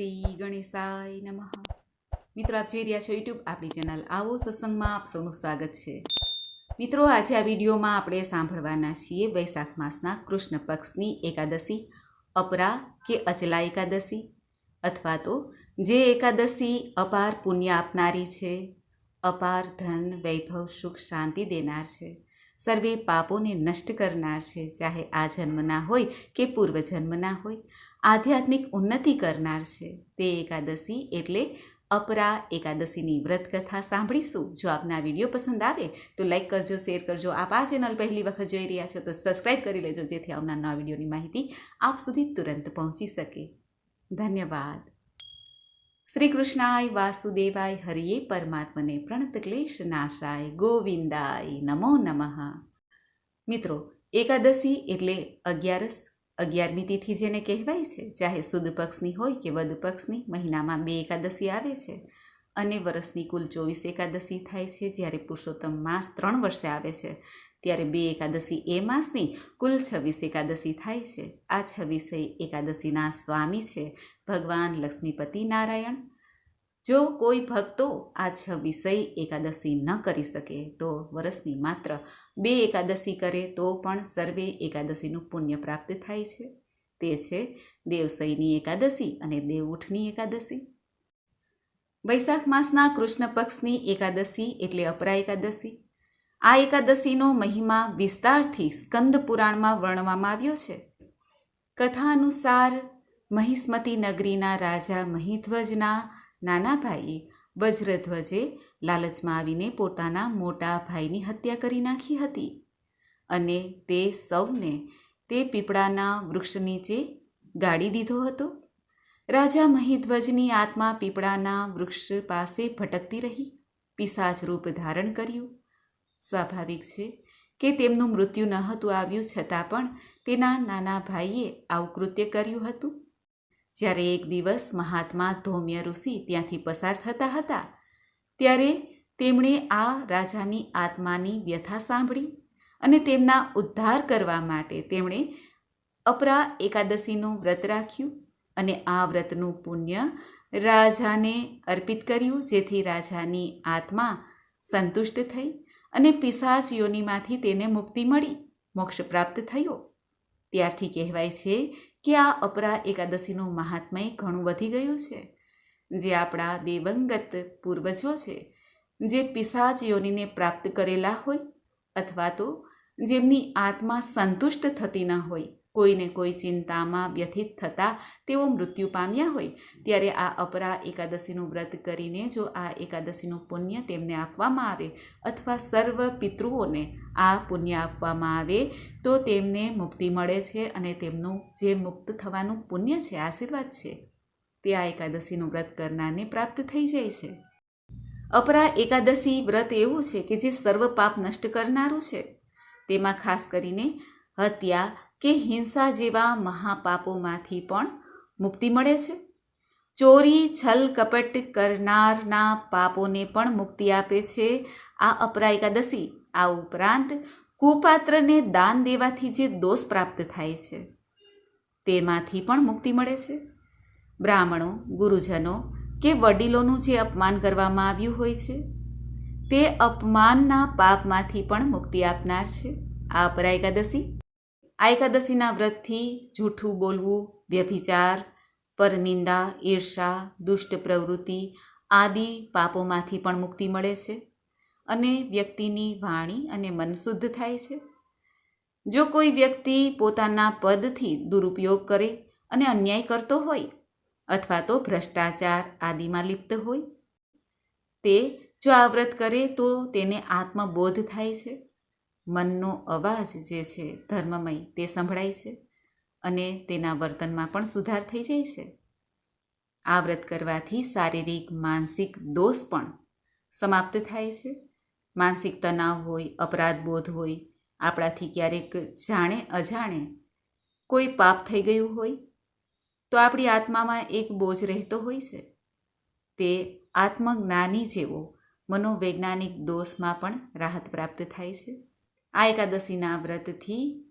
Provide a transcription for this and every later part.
શ્રી ગણેશાય નમઃ. મિત્રો, આપ જોઈ રહ્યા છો યુટ્યુબ આપણી ચેનલ આવો સત્સંગમાં આપ સૌનું સ્વાગત છે. મિત્રો, આજે આ વિડીયોમાં આપણે સાંભળવાના છીએ વૈશાખ માસના કૃષ્ણ પક્ષની એકાદશી, અપરા કે અચલા એકાદશી અથવા તો જે એકાદશી અપાર પુણ્ય આપનારી છે, અપાર ધન, વૈભવ, સુખ, શાંતિ દેનાર છે, સર્વે પાપોને નષ્ટ કરનાર છે, ચાહે આ જન્મના હોય કે પૂર્વ જન્મના હોય. આધ્યાત્મિક ઉન્નતિ કરનાર છે. તે એકાદશી એટલે અપરા એકાદશીની વ્રત કથા સાંભળીશું. જો આપને આ વીડિયો પસંદ આવે, તો લાઈક કરજો, શેર કરજો. આપ આ ચેનલ પહેલી વખત જોઈ રહ્યા છો, તો સબસ્ક્રાઈબ કરી લેજો, જેથી આવનાર નવા વિડીયોની માહિતી આપ સુધી તુરંત પહોંચી શકે. ધન્યવાદ. શ્રી કૃષ્ણાય વાસુદેવાય હરિયે પરમાત્મને પ્રણત ક્લેશ નાશાય ગોવિંદાય નમો નમઃ. મિત્રો, એકાદશી એટલે અગિયારસ અગિયારમી તિથિ જેને કહેવાય છે ચાહે સુદ પક્ષની હોય કે વદ પક્ષની, મહિનામાં બે એકાદશી આવે છે અને વર્ષની કુલ ચોવીસ એકાદશી થાય છે. જ્યારે પુરુષોત્તમ માસ ત્રણ વર્ષે આવે છે, ત્યારે બે એકાદશી એ માસની કુલ છવ્વીસ એકાદશી થાય છે. આ છવ્વીસે એકાદશીના સ્વામી છે, ભગવાન લક્ષ્મીપતિ નારાયણ. જો કોઈ ભક્તો આ છવ્વીસય એકાદશી ન કરી શકે, તો વર્ષની માત્ર બે એકાદશી કરે, તો પણ સર્વે એકાદશીનું પુણ્ય પ્રાપ્ત થાય છે. તે છે દેવસઈની એકાદશી અને દેવઉઠની એકાદશી. વૈશાખ માસના કૃષ્ણ પક્ષની એકાદશી એટલે અપરા એકાદશી. આ એકાદશીનો મહિમા વિસ્તારથી સ્કંદ પુરાણમાં વર્ણવામાં આવ્યો છે. કથા અનુસાર મહિસ્મતી નગરીના રાજા મહિધ્વજના નાના ભાઈએ વજ્રધ્વજે લાલચમાં આવીને પોતાના મોટા ભાઈની હત્યા કરી નાખી હતી. અને તે સૌને તે પીપળાના વૃક્ષ નીચે ગાડી દીધો હતો. રાજા મહિધ્વજની આત્મા પીપળાના વૃક્ષ પાસે ભટકતી રહી. પિશાચ રૂપ ધારણ કર્યું. સ્વાભાવિક છે કે તેમનું મૃત્યુ ન હતું આવ્યું છતાં પણ તેના નાના ભાઈએ આવું કૃત્ય કર્યું હતું. જ્યારે એક દિવસ મહાત્મા ધૌમ્ય ઋષિ ત્યાંથી પસાર થતા હતા, ત્યારે તેમણે આ રાજાની આત્માની વ્યથા સાંભળી અને તેમના ઉદ્ધાર કરવા માટે તેમણે અપરા એકાદશીનું વ્રત રાખ્યું અને આ વ્રતનું પુણ્ય રાજાને અર્પિત કર્યું, જેથી રાજાની આત્મા સંતુષ્ટ થઈ અને પિશાચ યોનિમાંથી તેને મુક્તિ મળી, મોક્ષ પ્રાપ્ત થયો. ત્યારથી કહેવાય છે કે આ અપરા એકાદશીનું મહાત્મય ઘણું વધી ગયું છે? જે આપણા દેવંગત પૂર્વજો છે, જે પિશાચ યોનિને પ્રાપ્ત કરેલા હોય અથવા તો જેમની આત્મા સંતુષ્ટ થતી ન હોય કોઈને કોઈ ચિંતામાં વ્યથિત થતાં તેઓ મૃત્યુ પામ્યા હોય, ત્યારે આ અપરા એકાદશીનું વ્રત કરીને જો આ એકાદશીનું પુણ્ય તેમને આપવામાં આવે અથવા સર્વ પિતૃઓને આ પુણ્ય આપવામાં આવે, તો તેમને મુક્તિ મળે છે અને તેમનું જે મુક્ત થવાનું પુણ્ય છે, આશીર્વાદ છે, તે આ એકાદશીનું વ્રત કરનારને પ્રાપ્ત થઈ જાય છે. અપરા એકાદશી વ્રત એવું છે કે જે સર્વ પાપ નષ્ટ કરનારું છે. તેમાં ખાસ કરીને હત્યા કે હિંસા જેવા મહાપાપોમાંથી પણ મુક્તિ મળે છે? ચોરી, છલ, કપટ કરનારના પાપોને પણ મુક્તિ આપે છે આ અપરા એકાદશી. આ ઉપરાંત કુપાત્રને દાન દેવાથી જે દોષ પ્રાપ્ત થાય છે, તેમાંથી પણ મુક્તિ મળે છે. બ્રાહ્મણો, ગુરુજનો કે વડીલોનું જે અપમાન કરવામાં આવ્યું હોય છે, તે અપમાનના પાપમાંથી પણ મુક્તિ આપનાર છે. આ અપરા એકાદશી આ એકાદશીના વ્રતથી જૂઠું બોલવું, વ્યભિચાર, પરનિંદા, ઈર્ષા, દુષ્ટ પ્રવૃત્તિ આદિ પાપોમાંથી પણ મુક્તિ મળે છે અને વ્યક્તિની વાણી અને મન શુદ્ધ થાય છે. જો કોઈ વ્યક્તિ પોતાના પદથી દુરુપયોગ કરે અને અન્યાય કરતો હોય અથવા તો ભ્રષ્ટાચાર આદિમાં લિપ્ત હોય, તે જો આ વ્રત કરે તો તેને આત્મબોધ થાય છે. મનનો અવાજ જે છે ધર્મમય, તે સંભળાય છે અને તેના વર્તનમાં પણ સુધાર થઈ જાય છે. આ વ્રત કરવાથી શારીરિક, માનસિક દોષ પણ સમાપ્ત થાય છે. માનસિક તણાવ હોય, અપરાધ બોધ હોય, આપણાથી ક્યારેક જાણે અજાણે કોઈ પાપ થઈ ગયું હોય, તો આપણી આત્મામાં એક બોજ રહેતો હોય છે. તે આત્મજ્ઞાની જેવો મનોવૈજ્ઞાનિક દોષમાં પણ રાહત પ્રાપ્ત થાય છે. આ એકાદશીના વ્રતથી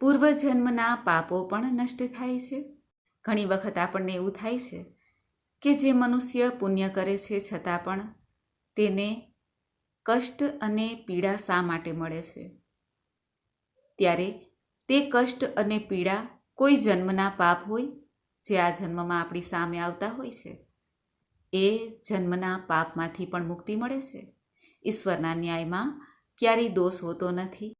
પૂર્વજન્મના પાપો પણ નષ્ટ થાય છે. ઘણી વખત આપણને એવું થાય છે કે જે મનુષ્ય પુણ્ય કરે છે છતાં પણ તેને કષ્ટ અને પીડા શા માટે મળે છે? ત્યારે તે કષ્ટ અને પીડા કોઈ જન્મના પાપ હોય જે આ જન્મમાં આપણી સામે આવતા હોય છે? એ જન્મના પાપમાંથી પણ મુક્તિ મળે છે. ઈશ્વરના ન્યાયમાં ક્યારેય દોષ હોતો નથી.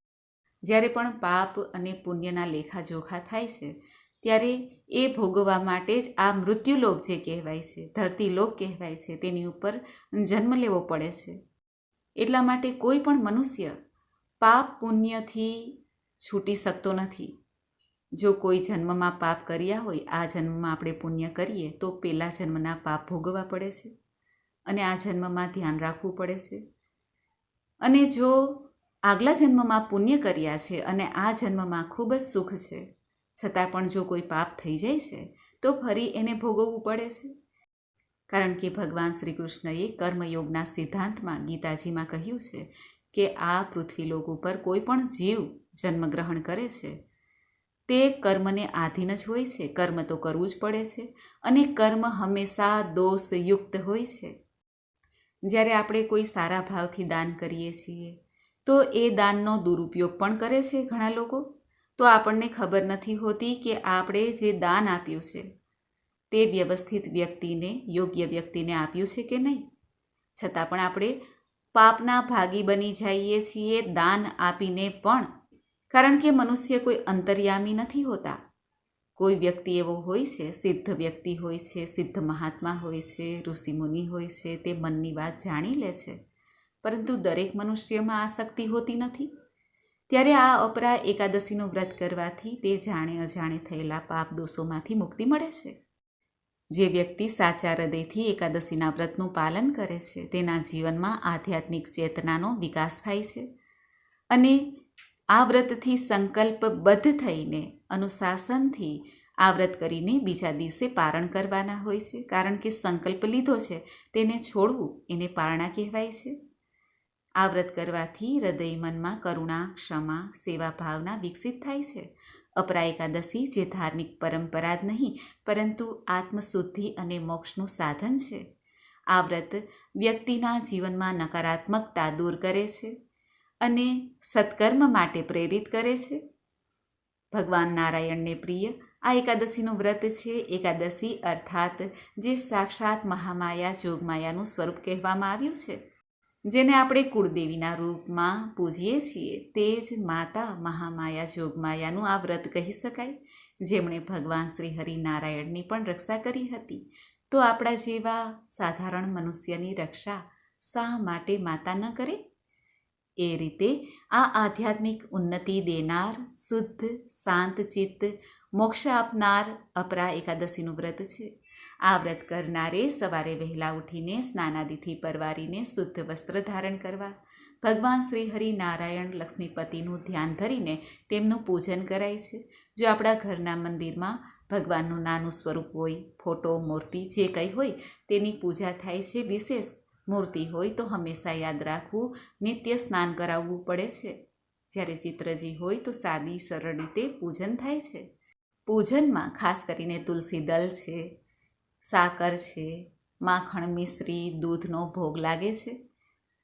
જ્યારે પણ પાપ અને પુણ્યના લેખાજોખા થાય છે, ત્યારે એ ભોગવવા માટે જ આ મૃત્યુલોક જે કહેવાય છે, ધરતીલોક કહેવાય છે, તેની ઉપર જન્મ લેવો પડે છે. એટલા માટે કોઈ પણ મનુષ્ય પાપ પુણ્યથી છૂટી શકતો નથી. જો કોઈ જન્મમાં પાપ કર્યા હોય, આ જન્મમાં આપણે પુણ્ય કરીએ, તો પહેલા જન્મના પાપ ભોગવવા પડે છે. અને આ જન્મમાં ધ્યાન રાખવું પડે છે. અને જો આગલા જન્મમાં પુણ્ય કર્યા છે અને આ જન્મમાં ખૂબ જ સુખ છે, છતાં પણ જો કોઈ પાપ થઈ જાય છે, તો ફરી એને ભોગવવું પડે છે? કારણ કે ભગવાન શ્રી કૃષ્ણએ કર્મયોગના સિદ્ધાંતમાં ગીતાજીમાં કહ્યું છે કે આ પૃથ્વીલોક ઉપર કોઈ પણ જીવ જન્મગ્રહણ કરે છે, તે કર્મને આધીન જ હોય છે. કર્મ તો કરવું જ પડે છે અને કર્મ હંમેશા દોષયુક્ત હોય છે. જ્યારે આપણે કોઈ સારા ભાવથી દાન કરીએ છીએ, તો એ દાનનો દુરુપયોગ પણ કરે છે ઘણા લોકો? તો આપણને ખબર નથી હોતી કે આપણે જે દાન આપ્યું છે, તે વ્યવસ્થિત વ્યક્તિને, યોગ્ય વ્યક્તિને આપ્યું છે કે નહીં? છતાં પણ આપણે પાપના ભાગી બની જઈએ છીએ દાન આપીને પણ. કારણ કે મનુષ્ય કોઈ અંતર્યામી નથી હોતા. કોઈ વ્યક્તિ એવો હોય છે, સિદ્ધ વ્યક્તિ હોય છે, સિદ્ધ મહાત્મા હોય છે ઋષિમુનિ હોય છે, તે મનની વાત જાણી લે છે. પરંતુ દરેક મનુષ્યમાં આ શક્તિ હોતી નથી. ત્યારે આ અપરા એકાદશીનું વ્રત કરવાથી તે જાણે અજાણે થયેલા પાપ દોષોમાંથી મુક્તિ મળે છે. જે વ્યક્તિ સાચા હૃદયથી એકાદશીના વ્રતનું પાલન કરે છે, તેના જીવનમાં આધ્યાત્મિક ચેતનાનો વિકાસ થાય છે. અને આ વ્રતથી સંકલ્પબદ્ધ થઈને અનુશાસનથી આ વ્રત કરીને બીજા દિવસે પારણ કરવાના હોય છે. કારણ કે સંકલ્પ લીધો છે, તેને છોડવું એને પારણા કહેવાય છે. આ વ્રત કરવાથી હૃદય મનમાં કરુણા, ક્ષમા, સેવા ભાવના વિકસિત થાય છે. અપરા એકાદશી જે ધાર્મિક પરંપરા જ નહીં, પરંતુ આત્મશુદ્ધિ અને મોક્ષનું સાધન છે. આ વ્રત વ્યક્તિના જીવનમાં નકારાત્મકતા દૂર કરે છે. અને સત્કર્મ માટે પ્રેરિત કરે છે. ભગવાન નારાયણને પ્રિય, આ એકાદશીનું વ્રત છે. એકાદશી અર્થાત જે સાક્ષાત મહામાયા જોગમાયાનું સ્વરૂપ કહેવામાં આવ્યું છે, જેને આપણે કુળદેવીના રૂપમાં પૂજીએ છીએ, તે જ માતા મહામાયા જોગમાયાનું આ વ્રત કહી શકાય. જેમણે ભગવાન શ્રી હરિનારાયણની પણ રક્ષા કરી હતી. તો આપણા જેવા સાધારણ મનુષ્યની રક્ષા શા માટે માતા ન કરે? એ રીતે આ આધ્યાત્મિક ઉન્નતિ દેનાર, શુદ્ધ, શાંત ચિત્ત, મોક્ષ આપનાર અપરા એકાદશીનું વ્રત છે. આ વ્રત કરનારે સવારે વહેલા ઉઠીને સ્નાનાદિથી પરવારીને શુદ્ધ વસ્ત્ર ધારણ કરવા, ભગવાન શ્રી હરિ નારાયણ લક્ષ્મીપતિનું ધ્યાન ધરીને તેમનું પૂજન કરાય છે. જો આપણા ઘરના મંદિરમાં ભગવાનનું નાનું સ્વરૂપ હોય, ફોટો, મૂર્તિ જે કંઈ હોય તેની પૂજા થાય છે વિશેષ મૂર્તિ હોય તો હંમેશા યાદ રાખવું, નિત્ય સ્નાન કરાવવું પડે છે. જ્યારે ચિત્રજી હોય તો સાદી, સરળ રીતે પૂજન થાય છે. પૂજનમાં ખાસ કરીને તુલસી દલ છે, સાકર છે, માખણ મિશ્રી, દૂધનો ભોગ લાગે છે.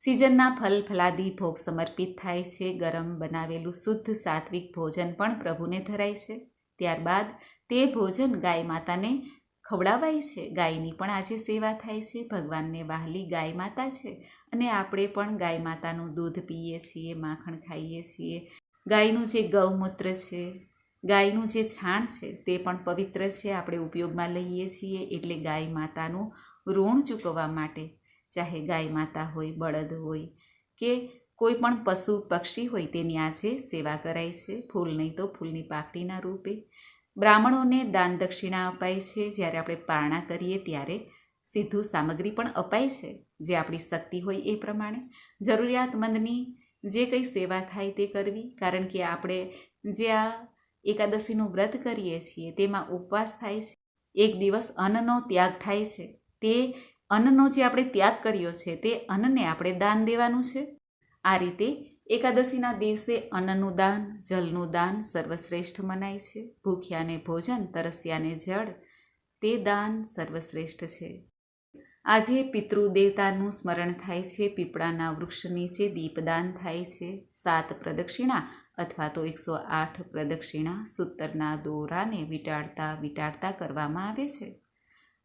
સિઝનના ફલ ફલાદી ભોગ સમર્પિત થાય છે. ગરમ બનાવેલું શુદ્ધ સાત્વિક ભોજન પણ પ્રભુને ધરાય છે. ત્યારબાદ તે ભોજન ગાય માતાને ખવડાવાય છે. ગાયની પણ આજે સેવા થાય છે. ભગવાનને વાહલી ગાય માતા છે અને આપણે પણ ગાય માતાનું દૂધ પીએ છીએ, માખણ ખાઈએ છીએ. ગાયનું જે ગૌમૂત્ર છે, ગાયનું જે છાણ છે તે પણ પવિત્ર છે. આપણે ઉપયોગમાં લઈએ છીએ એટલે ગાય માતાનું ઋણ ચૂકવવા માટે. ચાહે ગાય માતા હોય, બળદ હોય કે કોઈ પણ પશુ પક્ષી હોય તેની આજે સેવા કરાય છે. ફૂલ નહીં તો ફૂલની પાકડીના રૂપે. બ્રાહ્મણોને દાન દક્ષિણા અપાય છે. જ્યારે આપણે પારણા કરીએ ત્યારે સીધું સામગ્રી પણ અપાય છે, જે આપણી શક્તિ હોય એ પ્રમાણે. જરૂરિયાતમંદની જે કંઈ સેવા થાય તે કરવી, કારણ કે આપણે જે આ એકાદશીનું વ્રત કરીએ છીએ, તેમાં ઉપવાસ થાય છે. એક દિવસ અન્નનો ત્યાગ થાય છે. તે અન્નનો જે આપણે ત્યાગ કર્યો છે, તે અન્નને આપણે દાન દેવાનું છે. આ રીતે એકાદશીના દિવસે અન્નનું દાન, જલનું દાન સર્વશ્રેષ્ઠ મનાય છે. ભૂખ્યાને ભોજન, તરસ્યાને જળ, તે દાન સર્વશ્રેષ્ઠ છે. આજે પિતૃદેવતાનું સ્મરણ થાય છે. પીપળાના વૃક્ષ નીચે દીપદાન થાય છે. સાત પ્રદક્ષિણા અથવા તો એકસો આઠ પ્રદક્ષિણા સૂતરના દોરાને વીંટાળતા વીંટાળતા કરવામાં આવે છે.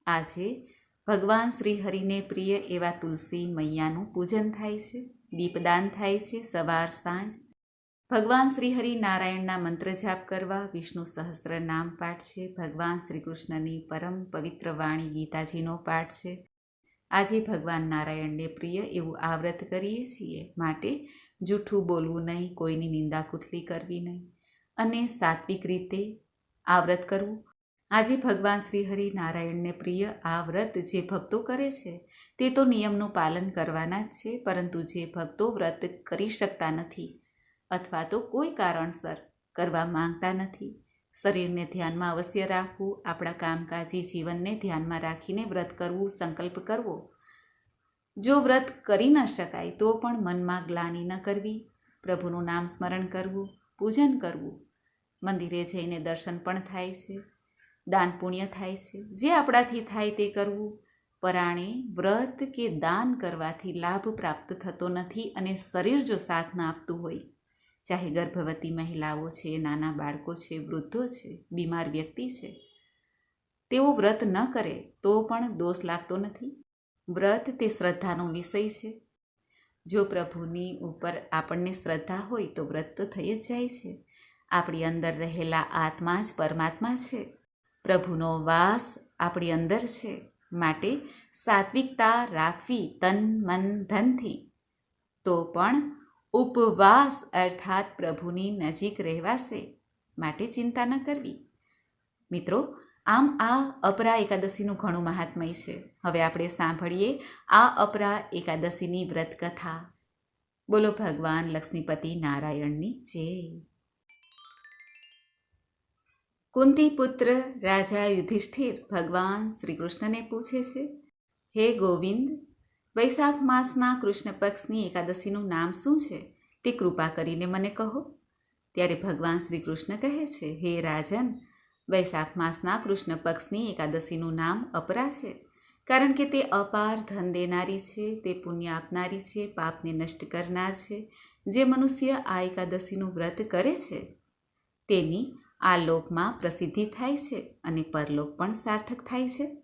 આજે ભગવાન શ્રી હરિને પ્રિય એવા તુલસી મૈયાનું પૂજન થાય છે. દીપદાન થાય છે સવાર સાંજ. ભગવાન શ્રી હરિ નારાયણના મંત્ર જાપ કરવા વિષ્ણુ સહસ્ત્ર નામ પાઠ છે. ભગવાન શ્રી કૃષ્ણની પરમ પવિત્ર વાણી ગીતાજીનો પાઠ છે. આજે ભગવાન નારાયણને પ્રિય એવું આવ્રત કરીએ છીએ. માટે જૂઠું બોલવું નહીં, કોઈની નિંદા કુથલી કરવી નહીં. અને સાત્વિક રીતે આ વ્રત કરવું આજે ભગવાન શ્રી હરિ નારાયણને પ્રિય આ વ્રત જે ભક્તો કરે છે, તે તો નિયમનું પાલન કરવાના જ છે, પરંતુ જે ભક્તો વ્રત કરી શકતા નથી અથવા તો કોઈ કારણસર કરવા માંગતા નથી. શરીરને ધ્યાનમાં અવશ્ય રાખવું, આપણા કામકાજી જીવનને ધ્યાનમાં રાખીને વ્રત કરવું, સંકલ્પ કરવો. જો વ્રત કરી ન શકાય, તો પણ મનમાં ગ્લાની ન કરવી. પ્રભુનું નામ સ્મરણ કરવું, પૂજન કરવું. મંદિરે જઈને દર્શન પણ થાય છે. દાન પુણ્ય થાય છે. જે આપણાથી થાય તે કરવું. પરાણે વ્રત કે દાન કરવાથી લાભ પ્રાપ્ત થતો નથી અને શરીર જો સાથ ના આપતું હોય. ચાહે ગર્ભવતી મહિલાઓ છે, નાના બાળકો છે, વૃદ્ધો છે, બીમાર વ્યક્તિ છે. તેઓ વ્રત ન કરે તો પણ દોષ લાગતો નથી. વ્રત તે શ્રદ્ધાનો વિષય છે. જો પ્રભુની ઉપર આપણને શ્રદ્ધા હોય તો વ્રત તો થઈ જ જાય છે. આપણી અંદર રહેલા આત્મા જ પરમાત્મા છે. પ્રભુનો વાસ આપણી અંદર છે. માટે સાત્વિકતા રાખવી તન, મન, ધનથી. તો પણ ઉપવાસ અર્થાત પ્રભુની નજીક રહેવાશે માટે ચિંતા ન કરવી. મિત્રો, આમ આ અપરા એકાદશીનું ઘણું મહાત્મય છે. હવે આપણે સાંભળીએ આ અપરા એકાદશીની વ્રત કથા બોલો ભગવાન લક્ષ્મીપતિ નારાયણની જય. કુંતી પુત્ર રાજા યુધિષ્ઠિર ભગવાન શ્રી કૃષ્ણને પૂછે છે, હે ગોવિંદ, વૈશાખ માસના કૃષ્ણ પક્ષની એકાદશીનું નામ શું છે? તે કૃપા કરીને મને કહો. ત્યારે ભગવાન શ્રી કૃષ્ણ કહે છે, હે રાજન, વૈશાખ માસના કૃષ્ણ પક્ષની એકાદશીનું નામ અપરા છે, કારણ કે તે અપાર ધન દેનારી છે, તે પુણ્ય આપનારી છે, પાપને નષ્ટ કરનાર છે, જે મનુષ્ય આ એકાદશીનું વ્રત કરે છે. તેની આ લોકમાં પ્રસિદ્ધિ થાય છે અને પરલોક પણ સાર્થક થાય છે.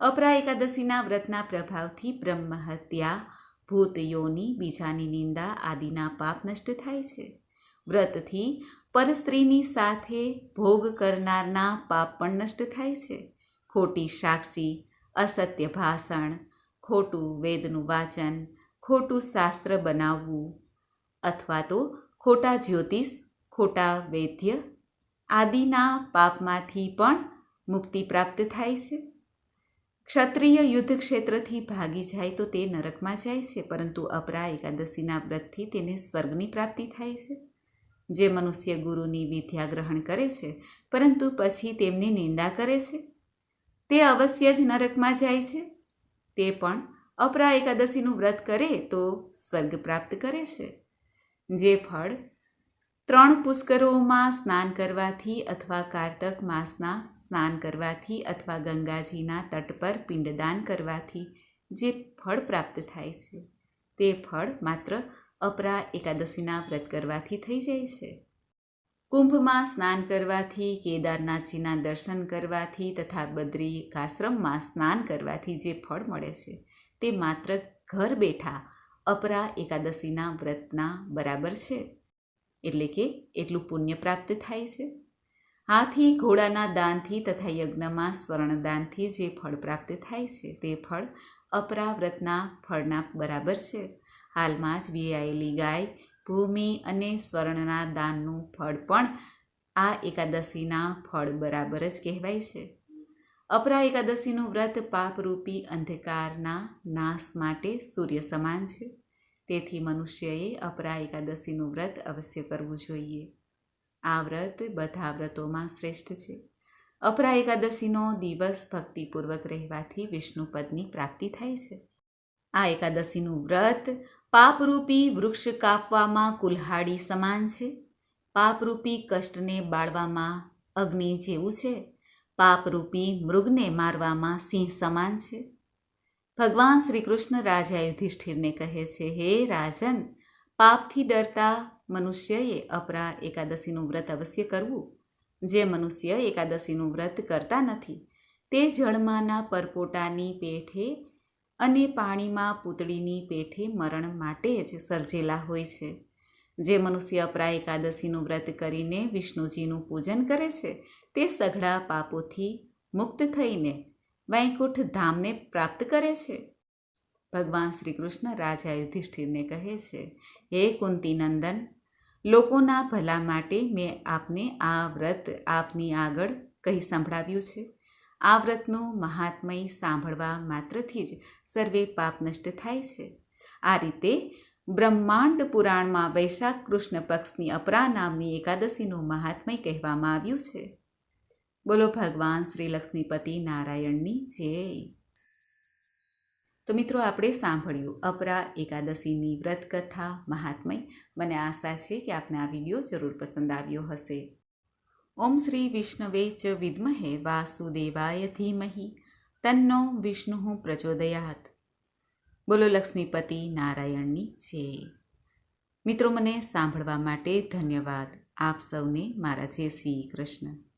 અપરા એકાદશીના વ્રતના પ્રભાવથી બ્રહ્મ હત્યા, ભૂત યોની, બીજાની નિંદા આદિના પાપ નષ્ટ થાય છે. વ્રતથી પરસ્ત્રીની સાથે ભોગ કરનારના પાપ પણ નષ્ટ થાય છે. ખોટી સાક્ષી, અસત્ય ભાષણ, ખોટું વેદનું વાચન, ખોટું શાસ્ત્ર બનાવવું અથવા તો ખોટા જ્યોતિષ, ખોટા વૈદ્ય આદિના પાપમાંથી પણ મુક્તિ પ્રાપ્ત થાય છે. ક્ષત્રિય યુદ્ધ ક્ષેત્રથી ભાગી જાય તો તે નરકમાં જાય છે, પરંતુ અપરા એકાદશીના વ્રતથી તેને સ્વર્ગની પ્રાપ્તિ થાય છે, જે મનુષ્ય ગુરુની વિદ્યા ગ્રહણ કરે છે, પરંતુ પછી તેમની નિંદા કરે છે. તે અવશ્ય જ નરકમાં જાય છે. તે પણ અપરા એકાદશીનું વ્રત કરે તો સ્વર્ગ પ્રાપ્ત કરે છે, જે ફળ ત્રણ પુષ્કરોમાં સ્નાન કરવાથી અથવા કારતક માસના સ્નાન કરવાથી અથવા ગંગાજીના તટ પર પિંડદાન કરવાથી જે ફળ પ્રાપ્ત થાય છે, તે ફળ માત્ર અપરા એકાદશીના વ્રત કરવાથી થઈ જાય છે. કુંભમાં સ્નાન કરવાથી, કેદારનાથજીના દર્શન કરવાથી તથા બદ્રિકાશ્રમમાં સ્નાન કરવાથી જે ફળ મળે છે, તે માત્ર ઘર બેઠા અપરા એકાદશીના વ્રતના બરાબર છે. એટલે કે એટલું પુણ્ય પ્રાપ્ત થાય છે. હાથી ઘોડાના દાનથી તથા યજ્ઞમાં સ્વર્ણદાનથી જે ફળ પ્રાપ્ત થાય છે, તે ફળ અપરા વ્રતના ફળના બરાબર છે. હાલમાં જ વિયાયેલી ગાય, ભૂમિ અને સ્વર્ણના દાનનું ફળ પણ આ એકાદશીના ફળ બરાબર જ કહેવાય છે. અપરા એકાદશીનું વ્રત પાપરૂપી અંધકારના નાશ માટે સૂર્ય સમાન છે. તેથી મનુષ્યએ અપરા એકાદશીનું વ્રત અવશ્ય કરવું જોઈએ. આ વ્રત બધા વ્રતોમાં શ્રેષ્ઠ છે. અપરા એકાદશીનો દિવસ ભક્તિપૂર્વક રહેવાથી વિષ્ણુપદની પ્રાપ્તિ થાય છે. આ એકાદશીનું વ્રત પાપરૂપી વૃક્ષ કાપવામાં કુલ્હાડી સમાન છે. પાપરૂપી કષ્ટને બાળવામાં અગ્નિ જેવું છે. પાપરૂપી મૃગને મારવામાં સિંહ સમાન છે. ભગવાન શ્રી કૃષ્ણ રાજા યુધિષ્ઠિરને કહે છે, હે રાજન, પાપથી ડરતા મનુષ્યએ અપરા એકાદશીનું વ્રત અવશ્ય કરવું. જે મનુષ્ય એકાદશીનું વ્રત કરતા નથી, તે જળમાંના પરપોટાની પેઠે અને પાણીમાં પૂતળીની પેઠે મરણ માટે જ સર્જેલા હોય છે. જે મનુષ્ય અપરા એકાદશીનું વ્રત કરીને વિષ્ણુજીનું પૂજન કરે છે, તે સઘળા પાપોથી મુક્ત થઈને વૈકુંઠ ધામને પ્રાપ્ત કરે છે. ભગવાન શ્રી કૃષ્ણ રાજા યુધિષ્ઠિરને કહે છે, હે કુંતી નંદન લોકોના ભલા માટે મેં આપને આ વ્રત આપની આગળ કહી સંભળાવ્યું છે. આ વ્રતનું મહાત્મય સાંભળવા માત્રથી જ સર્વે પાપ નષ્ટ થાય છે. આ રીતે બ્રહ્માંડ પુરાણમાં વૈશાખ કૃષ્ણ પક્ષની અપરા નામની એકાદશીનું મહાત્મય કહેવામાં આવ્યું છે. બોલો ભગવાન શ્રી લક્ષ્મીપતિ નારાયણની જય. તો મિત્રો, આપણે સાંભળ્યું અપરા એકાદશીની વ્રત કથા મહાત્મય. મને આશા છે કે આપને આ વીડિયો જરૂર પસંદ આવ્યો હશે. ઓમ શ્રી વિષ્ણવે ચ વિદ્મહે વાસુદેવાય ધીમહિ. તન્નો વિષ્ણુ પ્રચોદયાત. બોલો લક્ષ્મીપતિ નારાયણની જય. મિત્રો, મને સાંભળવા માટે ધન્યવાદ. આપ સૌને મારા જય શ્રી કૃષ્ણ.